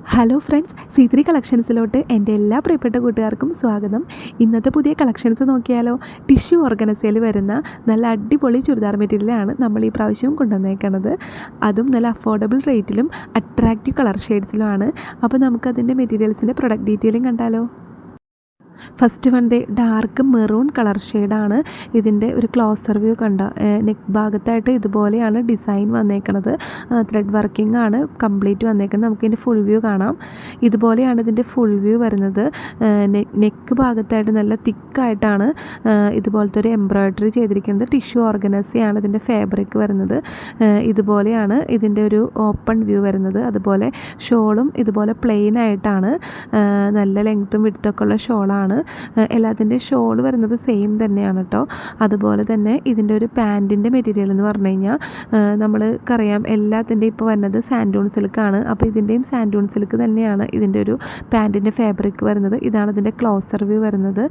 Hello friends C three കളക്ഷൻസിലോട്ട് എന്റെ എല്ലാ പ്രിയപ്പെട്ട കൂട്ടുകാർക്കും സ്വാഗതം. ഇന്നത്തെ പുതിയ കളക്ഷൻസ് നോക്കിയാലോ? ടിഷ്യൂ ഓർഗനസയിൽ വരുന്ന നല്ല അടിപൊളി ചുരിദാർ മെറ്റീരിയലാണ് നമ്മൾ ഈ പ്രാവശ്യം കൊണ്ടുവന്നേക്കുന്നത് അതും നല്ല അഫോർഡബിൾ റേറ്റിലും അട്രാക്റ്റീവ് കളർ ഷെയ്ഡ്സിലുമാണ് അപ്പോൾ നമുക്കതിന്റെ മെറ്റീരിയൽസിന്റെ പ്രൊഡക്റ്റ് ഡീറ്റെയിലും കണ്ടാലോ? ഫസ്റ്റ് വൺ ദേ ഡാർക്ക് മെറൂൺ കളർ ഷെയ്ഡാണ് ഇതിന്റെ ഒരു ക്ലോസർ വ്യൂ കണ്ട നെക്ക് ഭാഗത്തായിട്ട് ഇതുപോലെയാണ് ഡിസൈൻ വന്നേക്കുന്നത് ത്രെഡ് വർക്കിംഗ് ആണ് കംപ്ലീറ്റ് വന്നേക്കുന്നത് നമുക്ക് ഇതിന്റെ ഫുൾ വ്യൂ കാണാം. ഇതുപോലെയാണ് ഇതിന്റെ ഫുൾ വ്യൂ വരുന്നത്. നെക്ക് ഭാഗത്തായിട്ട് നല്ല തിക്കായിട്ടാണ് ഇതുപോലത്തെ ഒരു എംബ്രോയ്ഡറി ചെയ്തിരിക്കുന്നത്. ടിഷ്യൂ ഓർഗനൈസിയാണ് ഇതിന്റെ ഫാബ്രിക് വരുന്നത്. ഇതുപോലെയാണ് ഇതിന്റെ ഒരു ഓപ്പൺ വ്യൂ വരുന്നത്. അതുപോലെ ഷോളും ഇതുപോലെ പ്ലെയിൻ ആയിട്ടാണ് നല്ല ലെങ്ത്തും വിടുത്തൊക്കെ ഉള്ള ഷോളാണ്. എല്ലാത്തിന്റെ ഷോൾ വരുന്നത് സെയിം തന്നെയാണ് കേട്ടോ അതുപോലെ തന്നെ ഇതിന്റെ ഒരു പാന്റിന്റെ മെറ്റീരിയൽ എന്ന് പറഞ്ഞു കഴിഞ്ഞാൽ നമ്മൾക്കറിയാം എല്ലാത്തിന്റെ ഇപ്പോൾ വരുന്നത് സാൻഡൂൺ സിൽക്കാണ് അപ്പോൾ ഇതിന്റെയും സാൻഡൂൺ സിൽക്ക് തന്നെയാണ് ഇതിന്റെ ഒരു പാന്റിന്റെ ഫാബ്രിക് വരുന്നത്. ഇതാണ് ഇതിന്റെ ക്ലോസർ വ്യൂ വരുന്നത്.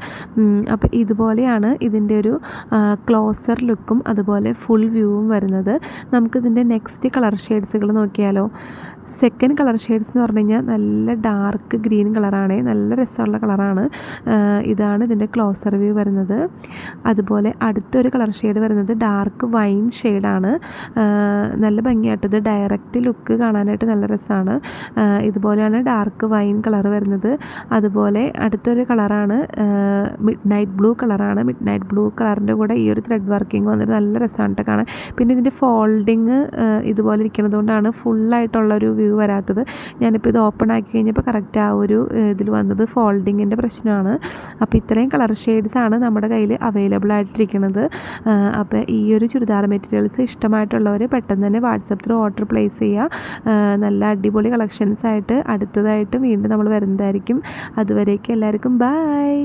അപ്പോൾ ഇതുപോലെയാണ് ഇതിന്റെ ഒരു ക്ലോസർ ലുക്കും അതുപോലെ ഫുൾ വ്യൂവും വരുന്നത്. നമുക്കിതിന്റെ നെക്സ്റ്റ് കളർ ഷെയ്ഡ്സുകൾ നോക്കിയാലോ. സെക്കൻഡ് കളർ ഷെയ്ഡ്സ് എന്ന് പറഞ്ഞു കഴിഞ്ഞാൽ നല്ല ഡാർക്ക് ഗ്രീൻ കളറാണ് നല്ല രസമുള്ള കളറാണ് ഇതാണ് ഇതിന്റെ ക്ലോസർ വ്യൂ വരുന്നത്. അതുപോലെ അടുത്തൊരു കളർ ഷെയ്ഡ് വരുന്നത് ഡാർക്ക് വൈൻ ഷെയ്ഡാണ് നല്ല ഭംഗിയായിട്ടത് ഡയറക്റ്റ് ലുക്ക് കാണാനായിട്ട് നല്ല രസമാണ്. ഇതുപോലെയാണ് ഡാർക്ക് വൈൻ കളർ വരുന്നത്. അതുപോലെ അടുത്തൊരു കളറാണ് മിഡ് നൈറ്റ് ബ്ലൂ കളറാണ് മിഡ് നൈറ്റ് ബ്ലൂ കളറിന്റെ കൂടെ ഈ ഒരു ത്രെഡ് വർക്കിംഗ് വന്നിട്ട് നല്ല രസമാണ് കാണാൻ. പിന്നെ ഇതിന്റെ ഫോൾഡിങ് ഇതുപോലെ ഇരിക്കുന്നത് കൊണ്ടാണ് ഫുള്ളായിട്ടുള്ളൊരു വ്യൂ വരാത്തത്. ഞാനിപ്പോൾ ഇത് ഓപ്പൺ ആക്കി കഴിഞ്ഞപ്പോൾ കറക്റ്റ് ആ ഒരു ഇതിൽ വന്നത് ഫോൾഡിങ്ങിന്റെ പ്രശ്നമാണ്. അപ്പോൾ ഇത്രയും കളർ ഷെയ്ഡ്സ് ആണ് നമ്മുടെ കയ്യിൽ അവൈലബിൾ ആയിട്ടിരിക്കുന്നത്. അപ്പോൾ ഈ ഒരു ചുരിദാർ മെറ്റീരിയൽസ് ഇഷ്ടമായിട്ടുള്ളവർ പെട്ടെന്ന് തന്നെ വാട്സപ്പ് ത്രൂ ഓർഡർ പ്ലേസ് ചെയ്യുക നല്ല അടിപൊളി കളക്ഷൻസ് ആയിട്ട് അടുത്തതായിട്ട് വീണ്ടും നമ്മൾ വരുന്നതായിരിക്കും. അതുവരേക്കും എല്ലാവർക്കും ബൈ